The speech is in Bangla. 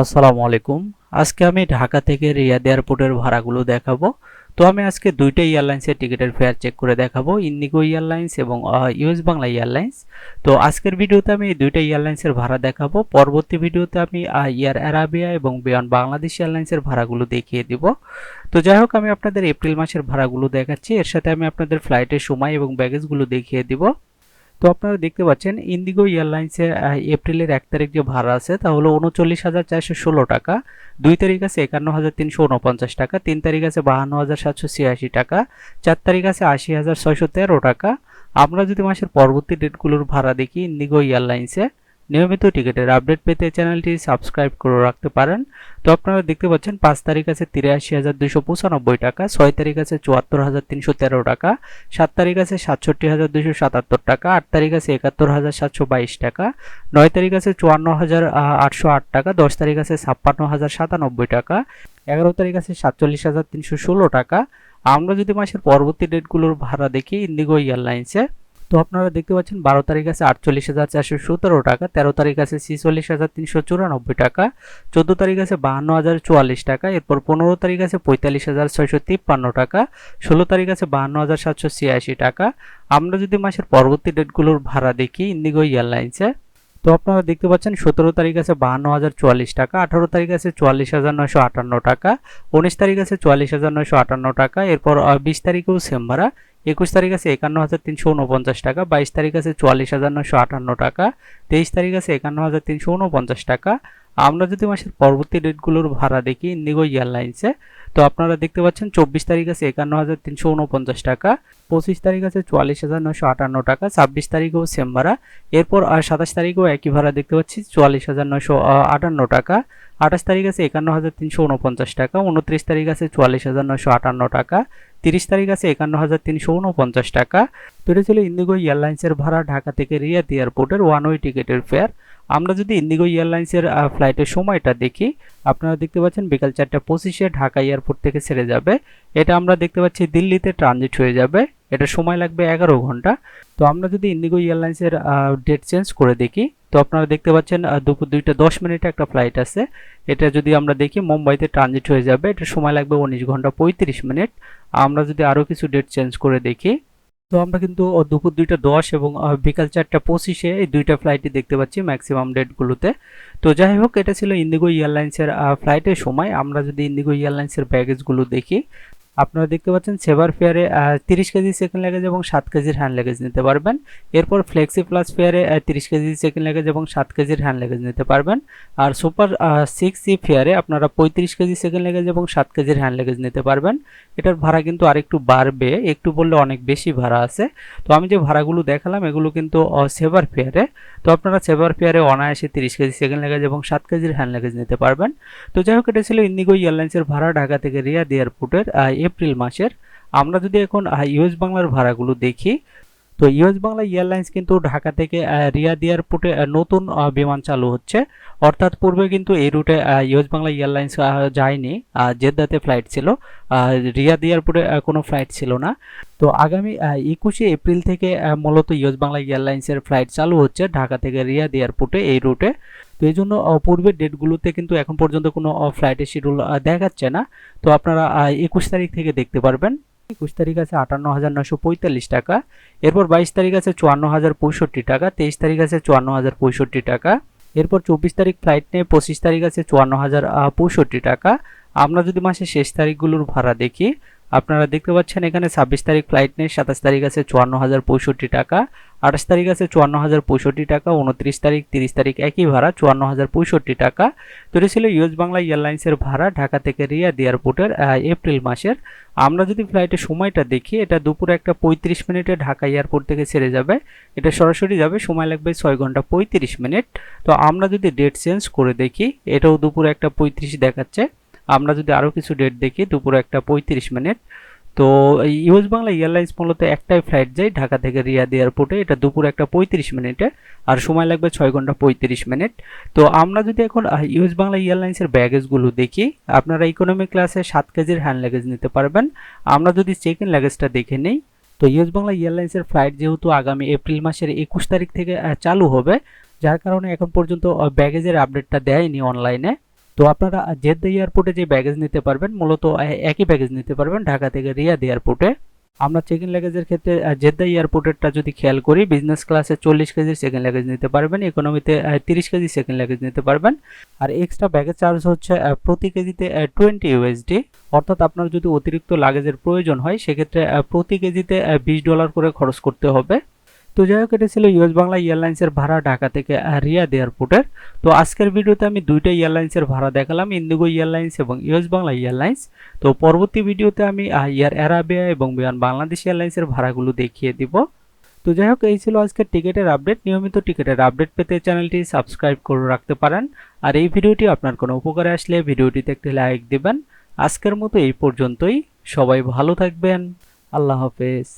আসসালামু আলাইকুম। আজকে আমি ঢাকা থেকে রিয়াদ এয়ারপোর্টের ভাড়াগুলো দেখাবো। তো আমি আজকে দুইটা এয়ারলাইন্সের টিকিটের ফেয়ার চেক করে দেখাবো, ইন্ডিগো এয়ারলাইন্স এবং ইউএস বাংলা এয়ারলাইন্স। তো আজকের ভিডিওতে আমি এই দুইটা এয়ারলাইন্সের ভাড়া দেখাবো। পরবর্তী ভিডিওতে আমি এয়ার অ্যারাবিয়া এবং বিয়ন্ড বাংলাদেশ এয়ারলাইন্সের ভাড়াগুলো দেখিয়ে দিব। তো যাই হোক, আমি আপনাদের এপ্রিল মাসের ভাড়াগুলো দেখাচ্ছি। এর সাথে আমি আপনাদের ফ্লাইটের সময় এবং ব্যাগেজগুলো দেখিয়ে দিব। তো আপনারা দেখতে পাচ্ছেন ইন্ডিগো এয়ারলাইন্সে এপ্রিলের এক তারিখ যে ভাড়া আছে, তা হলো উনচল্লিশ হাজার চারশো ষোলো টাকা। দুই তারিখ আছে একান্ন হাজার তিনশো উনপঞ্চাশ টাকা, তিন তারিখ আছে বাহান্ন হাজার সাতশো ছিয়াশি টাকা, চার তারিখ আছে আশি হাজার ছয়শো তেরো টাকা। আমরা যদি মাসের পরবর্তী ডেটগুলোর ভাড়া দেখি ইন্ডিগো এয়ারলাইন্সে নিয়মিত টিকিটের আপডেট পেতে চ্যানেলটি সাবস্ক্রাইব করে রাখতে পারেন। তো আপনারা দেখতে পাচ্ছেন, পাঁচ তারিখ আছে তিরাশি হাজার দুইশো পঁচানব্বই টাকা, ছয় তারিখ আছে চুয়াত্তর হাজার তিনশো তেরো টাকা, সাত তারিখ আছে সাতষট্টি হাজার দুইশো সাতাত্তর টাকা, আট তারিখ আছে একাত্তর হাজার সাতশো বাইশ টাকা, নয় তারিখ আছে চুয়ান্ন হাজার আটশো আট টাকা, দশ তারিখ আছে ছাপ্পান্ন হাজার সাতানব্বই টাকা, এগারো তারিখ আছে সাতচল্লিশ হাজার তিনশো ষোলো টাকা। আমরা যদি মাসের পরবর্তী ডেটগুলোর ভাড়া দেখি ইন্ডিগো এয়ারলাইন্সে তো আপনারা দেখতে পাচ্ছেন বারো তারিখ আছে আটচল্লিশ হাজার চারশো সতেরো টাকা, তেরো তারিখ আছে ছিচল্লিশ হাজার তিনশো চুরানব্বই টাকা, চোদ্দ তারিখ আছে বাহান্ন হাজার চুয়াল্লিশ টাকা, এরপর পনেরো তারিখ আছে পঁয়তাল্লিশ হাজার ছয়শো তিপ্পান্ন টাকা, ষোলো তারিখ আছে বাহান্ন হাজার সাতশো ছিয়াশি টাকা। আমরা যদি মাসের পরবর্তী ডেটগুলোর ভাড়া দেখি ইন্ডিগো এয়ারলাইন্সে তো আপনারা দেখতে পাচ্ছেন সতেরো তারিখ আছে বাহান্ন হাজার চুয়াল্লিশ টাকা, আঠারো তারিখ আছে চুয়াল্লিশ হাজার নয়শো আটান্ন টাকা, উনিশ তারিখ আছে চুয়াল্লিশ হাজার নয়শো আটান্ন টাকা, এরপর বিশ তারিখেও সেম ভাড়া, একুশ তারিখ আছে একান্ন হাজার তিনশো উনপঞ্চাশ টাকা, বাইশ তারিখ আছে চুয়াল্লিশ হাজার নয়শো আটান্ন টাকা, তেইশ তারিখ আছে একান্ন হাজার তিনশো উনপঞ্চাশ টাকা আমরা যদি মাসের পরবর্তী ডেটগুলোর ভাড়া দেখি ইন্ডিগো এয়ারলাইন্সে তো আপনারা দেখতে পাচ্ছেন চব্বিশ তারিখ আছে একান্ন হাজার তিনশো উনপঞ্চাশ টাকা, পঁচিশ তারিখ আছে চুয়াল্লিশ হাজার নয়শো আটান্ন টাকা, ছাব্বিশ তারিখেও সেম ভাড়া। এরপর সাতাশ তারিখেও একই ভাড়া দেখতে পাচ্ছি, চুয়াল্লিশ হাজার নয়শো আটান্ন টাকা। আঠাশ তারিখ আছে একান্ন হাজার তিনশো উনপঞ্চাশ টাকা, উনত্রিশ তারিখ আছে চুয়াল্লিশ হাজার নয়শো আটান্ন টাকা। তিরিশ তারিখ আছে একান্ন হাজার তিনশো উনপঞ্চাশ টাকা। এটা ছিল ইন্ডিগো এয়ারলাইন্সের ভাড়া ঢাকা থেকে রিয়াদ এয়ারপোর্টের ওয়ান ওয়ে টিকিটের ফেয়ার আমরা যদি ইন্ডিগো এয়ারলাইন্সের ফ্লাইটের সময়টা দেখি, আপনারা দেখতে পাচ্ছেন বিকাল চারটা পঁচিশে ঢাকা এয়ারপোর্ট থেকে ছেড়ে যাবে। এটা আমরা দেখতে পাচ্ছি দিল্লিতে ট্রানজিট হয়ে যাবে। এটা সময় লাগবে এগারো ঘণ্টা। তো আমরা যদি ইন্ডিগো এয়ারলাইন্সের ডেট চেঞ্জ করে দেখি, তো আপনারা দেখতে পাচ্ছেন দুপুর দুইটা দশ মিনিটে একটা ফ্লাইট আছে। এটা যদি আমরা দেখি, মুম্বাইতে ট্রানজিট হয়ে যাবে। এটা সময় লাগবে উনিশ ঘণ্টা পঁয়ত্রিশ মিনিট। আমরা যদি আরও কিছু ডেট চেঞ্জ করে দেখি তো আমরা কিন্তু দুপুর দুইটা দশ এবং বিকাল চারটা পঁচিশে এই দুইটা ফ্লাইটই দেখতে পাচ্ছি ম্যাক্সিমাম ডেটগুলোতে তো যাই হোক, এটা ছিল ইন্ডিগো এয়ারলাইন্সের ফ্লাইটের সময়। আমরা যদি ইন্ডিগো এয়ারলাইন্সের ব্যাগেজগুলো দেখি আপনারা দেখতে পাচ্ছেন সেভার ফেয়ারে তিরিশ কেজি সেকেন্ড লেগেজ এবং সাত কেজির হ্যান্ড লেগেজ নিতে পারবেন। এরপর ফ্লেক্সি প্লাস ফেয়ারে তিরিশ কেজি সেকেন্ড লেগেজ এবং সাত কেজির হ্যান্ড লেগেজ নিতে পারবেন। আর সুপার সিক্স ই ফেয়ারে আপনারা পঁয়ত্রিশ কেজি সেকেন্ড লেগেজ এবং সাত কেজির হ্যান্ড লেগেজ নিতে পারবেন। এটার ভাড়া কিন্তু আরেকটু বাড়বে, একটু বললে অনেক বেশি ভাড়া আছে। তো আমি যে ভাড়াগুলো দেখালাম, এগুলো কিন্তু সেভার ফেয়ারে তো আপনারা সেভার ফেয়ারে অনায়াসে তিরিশ কেজি সেকেন্ড লেগেজ এবং সাত কেজির হ্যান্ড লেগেজ নিতে পারবেন। তো যাই হোক, এটা ছিল ইন্ডিগো এয়ারলাইন্সের ভাড়া ঢাকা থেকে রিয়াদ এয়ারপোর্টের এপ্রিল মাসের। আমরা যদি এখন ইউএস বাংলার ভাড়াগুলো দেখি, তো ইউএস বাংলা এয়ারলাইন্স কিন্তু ঢাকা থেকে রিয়াদ এয়ারপোর্টে নতুন বিমান চালু হচ্ছে। অর্থাৎ পূর্বে কিন্তু এই রুটে ইউএস বাংলা এয়ারলাইন্স যায়নি। জেদ্দাতে ফ্লাইট ছিল। রিয়াদ এয়ারপোর্টে কোনো ফ্লাইট ছিল না। তো আগামী একুশে এপ্রিল থেকে মূলত ইউএস বাংলা এয়ারলাইন্সের ফ্লাইট চালু হচ্ছে ঢাকা থেকে রিয়াদ এয়ারপোর্টে এই রুটে। তো এই জন্য পূর্বের ডেটগুলোতে কিন্তু এখন পর্যন্ত কোনো ফ্লাইটের শিডিউল দেখাচ্ছে না। তো আপনারা একুশ তারিখ থেকে দেখতে পারবেন। একুশ তারিখ আছে আটান্ন হাজার নশো পঁয়তাল্লিশ টাকা। এরপর বাইশ তারিখ আছে চুয়ান্ন হাজার পঁয়ষট্টি টাকা। তেইশ তারিখ আছে চুয়ান্ন হাজার পঁয়ষট্টি টাকা। এরপর চব্বিশ তারিখ ফ্লাইট নিয়ে পঁচিশ তারিখ আছে চুয়ান্ন হাজার পঁয়ষট্টি টাকা। আমরা যদি মাসের শেষ তারিখগুলোর ভাড়া দেখি আপনারা দেখতে পাচ্ছেন এখানে ছাব্বিশ তারিখ ফ্লাইট নেই, সাতাশ তারিখ আছে চুয়ান্ন হাজার পঁয়ষট্টি টাকা, আঠাশ তারিখ আছে চুয়ান্ন হাজার পঁয়ষট্টি টাকা, উনত্রিশ তারিখ, তিরিশ তারিখ একই ভাড়া চুয়ান্ন হাজার পঁয়ষট্টি টাকা। তো এটা ছিল ইউএস বাংলা এয়ারলাইন্সের ভাড়া ঢাকা থেকে রিয়াদ এয়ারপোর্টের এপ্রিল মাসের। আমরা যদি ফ্লাইটের সময়টা দেখি, এটা দুপুরে একটা পঁয়ত্রিশ মিনিটে ঢাকা এয়ারপোর্ট থেকে ছেড়ে যাবে। এটা সরাসরি যাবে, সময় লাগবে ছয় ঘণ্টা পঁয়ত্রিশ মিনিট। তো আমরা যদি ডেট চেঞ্জ করে দেখি, এটাও দুপুরে একটা পঁয়ত্রিশ দেখাচ্ছে। আমরা যদি আরও কিছু ডেট দেখি, দুপুরে একটা পঁয়ত্রিশ মিনিট। তো ইউএস বাংলা এয়ারলাইন্স মূলত একটাই ফ্লাইট যায় ঢাকা থেকে রিয়াদ এয়ারপোর্টে। এটা দুপুর একটা পঁয়ত্রিশ মিনিটে আর সময় লাগবে ছয় ঘণ্টা পঁয়ত্রিশ মিনিট। তো আমরা যদি এখন ইউএস বাংলা এয়ারলাইন্সের ব্যাগেজগুলো দেখি, আপনারা ইকোনমি ক্লাসে সাত কেজির হ্যান্ড লাগেজ নিতে পারবেন। আমরা যদি চেক ইন লাগেজটা দেখে নিই, তো ইউএস বাংলা এয়ারলাইন্সের ফ্লাইট যেহেতু আগামী এপ্রিল মাসের একুশ তারিখ থেকে চালু হবে, যার কারণে এখন পর্যন্ত ব্যাগেজের আপডেটটা দেয়নি অনলাইনে তো আপনারা জেদ্দা এয়ারপোর্টে যে ব্যাগেজ নিতে পারবেন, মূলত একই ব্যাগেজ নিতে পারবেন ঢাকা থেকে রিয়াদ এয়ারপোর্টে। আমরা চেক ইন লাগেজের ক্ষেত্রে জেদ্দা এয়ারপোর্টেরটা যদি খেয়াল করি বিজনেস ক্লাসে চল্লিশ কেজির সেকেন্ড লাগেজ নিতে পারবেন ইকোনমিতে তিরিশ কেজি সেকেন্ড লাগেজ নিতে পারবেন। আর এক্সট্রা ব্যাগেজ চার্জ হচ্ছে প্রতি কেজিতে টোয়েন্টি ইউএসডি অর্থাৎ আপনার যদি অতিরিক্ত লাগেজের প্রয়োজন হয়, সেক্ষেত্রে প্রতি কেজিতে বিশ ডলার করে খরচ করতে হবে। তো যাই হোক, এটা ছিল ইউএস বাংলা এয়ারলাইন্সের ভাড়া ঢাকা থেকে রিয়াদ এয়ারপোর্টের তো আজকের ভিডিওতে আমি দুইটা এয়ারলাইন্সের ভাড়া দেখালাম ইন্ডিগো এয়ারলাইন্স এবং ইউএস বাংলা এয়ারলাইন্স তো পরবর্তী ভিডিওতে আমি এয়ার অ্যারাবিয়া এবং বিমান বাংলাদেশ এয়ারলাইন্সের ভাড়াগুলো দেখিয়ে দিব। তো যাই হোক, এই ছিল আজকের টিকিটের আপডেট। নিয়মিত টিকিটের আপডেট পেতে চ্যানেলটি সাবস্ক্রাইব করে রাখতে পারেন। আর এই ভিডিওটি আপনার কোনো উপকারে আসলে ভিডিওটিতে একটি লাইক দেবেন। আজকের মতো এই পর্যন্তই। সবাই ভালো থাকবেন। আল্লাহ হাফেজ।